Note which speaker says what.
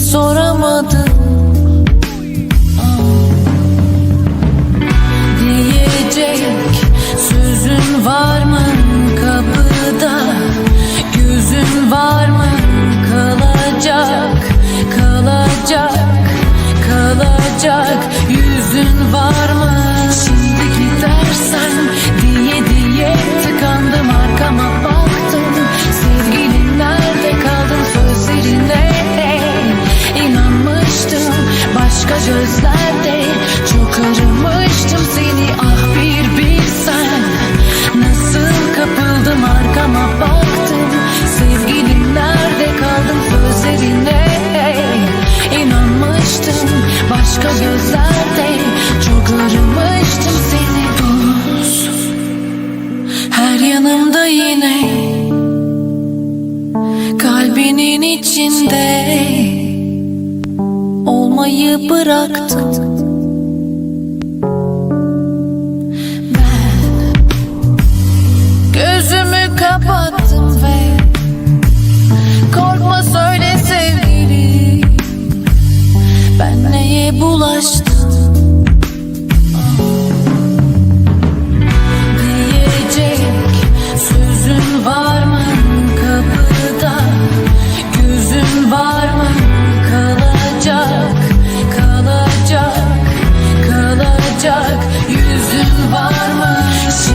Speaker 1: soramadım. Diyecek sözün var mı kapıda? Gözün var mı kalacak? Kalacak kalacak. Yüzün var mı gözlerde çok aramıştım seni ah bir bilsen. Nasıl kapıldım arkama baktım Sevgilim nerede kaldın sözlerine. İnanmıştım Başka gözlerde çok aramıştım seni. Buz her yanımda yine Kalbinin içinde olmayı bıraktım. Ben gözümü kapattım ve korkma söyle sevgilim. Ben neye bulaştım olacak yüzün var mı?